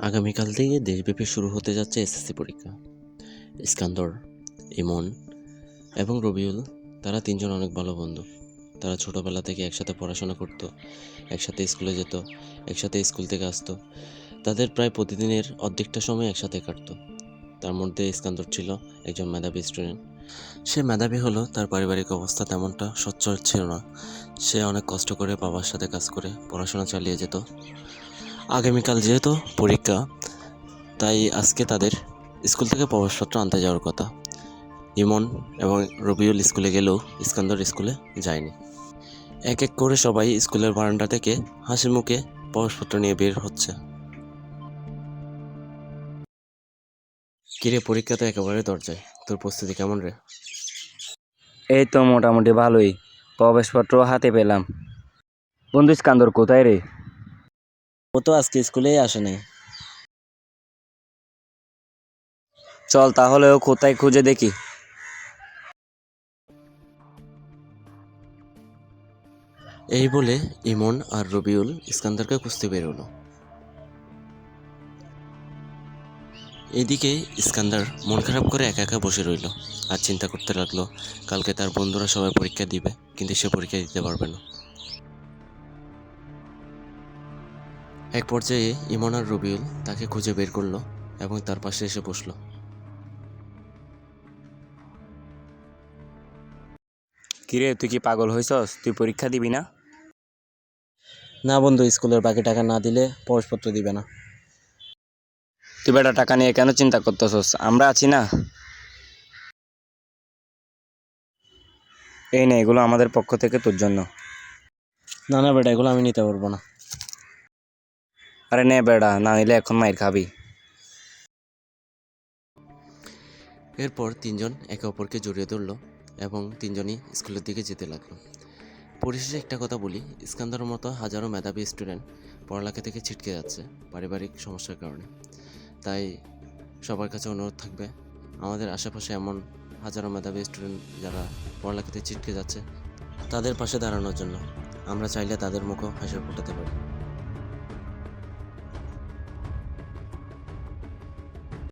আগামীকাল থেকে দেশব্যাপী শুরু হতে যাচ্ছে এসএসসি পরীক্ষা। ইস্কান্দর, ইমন এবং রবিউল, তারা তিনজন অনেক ভালো বন্ধু। তারা ছোটোবেলা থেকে একসাথে পড়াশোনা করতো, একসাথে স্কুলে যেত, একসাথে স্কুল থেকে আসতো। তাদের প্রায় প্রতিদিনের অর্ধেকটা সময় একসাথে কাটতো। তার মধ্যে ইস্কান্দর ছিল একজন মেধাবী স্টুডেন্ট সে মেধাবী হলো তার পারিবারিক অবস্থা তেমনটা সচ্ছল ছিল না। সে অনেক কষ্ট করে বাবার সাথে কাজ করে পড়াশোনা চালিয়ে যেত। আগামীকাল যেহেতু পরীক্ষা, তাই আজকে তাদের স্কুল থেকে প্রবেশপত্র আনতে যাওয়ার কথা। ইমন এবং রবিউল স্কুলে গেলেও ইস্কান্দর স্কুলে যায়নি। এক এক করে সবাই স্কুলের বারান্দা থেকে হাসি মুখে প্রবেশপত্র নিয়ে বের হচ্ছে। কিরে, পরীক্ষা তো একেবারে দরজায়। তোর প্রস্তুতি কেমন রে? এই তো মোটামুটি ভালোই। প্রবেশপত্র হাতে পেলাম। বন্ধু স্কান্দর কোথায় রে? ও তো আজকে স্কুলেই আসে নাই চল তাহলে ও কোথায় খুঁজে দেখি। এই বলে ইমন আর রবিউল ইস্কান্দারকে খুঁজতে বেরোলো এদিকে ইস্কান্দার মন খারাপ করে একা একা বসে রইল আর চিন্তা করতে লাগল, কালকে তার বন্ধুরা সবাই পরীক্ষা দিবে, কিন্তু সে পরীক্ষা দিতে পারবে না। এক পর্যায়ে ইমন আর রবিউল তাকে খুঁজে বের করল এবং তার পাশে এসে বসল। কিরে তুই কি পাগল হয়েছস তুই পরীক্ষা দিবি না? না বন্ধু স্কুলের বাকি টাকা না দিলে প্রবেশপত্র দিবে না। তুই বেটা টাকা নিয়ে কেন চিন্তা করতেছস? আমরা আছি না। এই নে এগুলো আমাদের পক্ষ থেকে তোর জন্য। না না বেটা এগুলো আমি নিতে পারব না। আরে নে বেটা না নিলে এখন মাইর খাবি। এরপর তিনজন একে অপরকে জড়িয়ে ধরলো এবং তিনজনই স্কুলের দিকে যেতে লাগল। পরিশেষে একটা কথা বলি, ইস্কান্দারের মতো হাজারো মেধাবী স্টুডেন্ট পড়ালেখা থেকে ছিটকে যাচ্ছে পারিবারিক সমস্যার কারণে। তাই সবার কাছে অনুরোধ থাকবে, আমাদের আশেপাশে এমন হাজারো মেধাবী স্টুডেন্ট যারা পড়ালেখাতে ছিটকে যাচ্ছে, তাদের পাশে দাঁড়ানোর জন্য। আমরা চাইলে তাদের মুখও হাসি ফোটাতে পারি।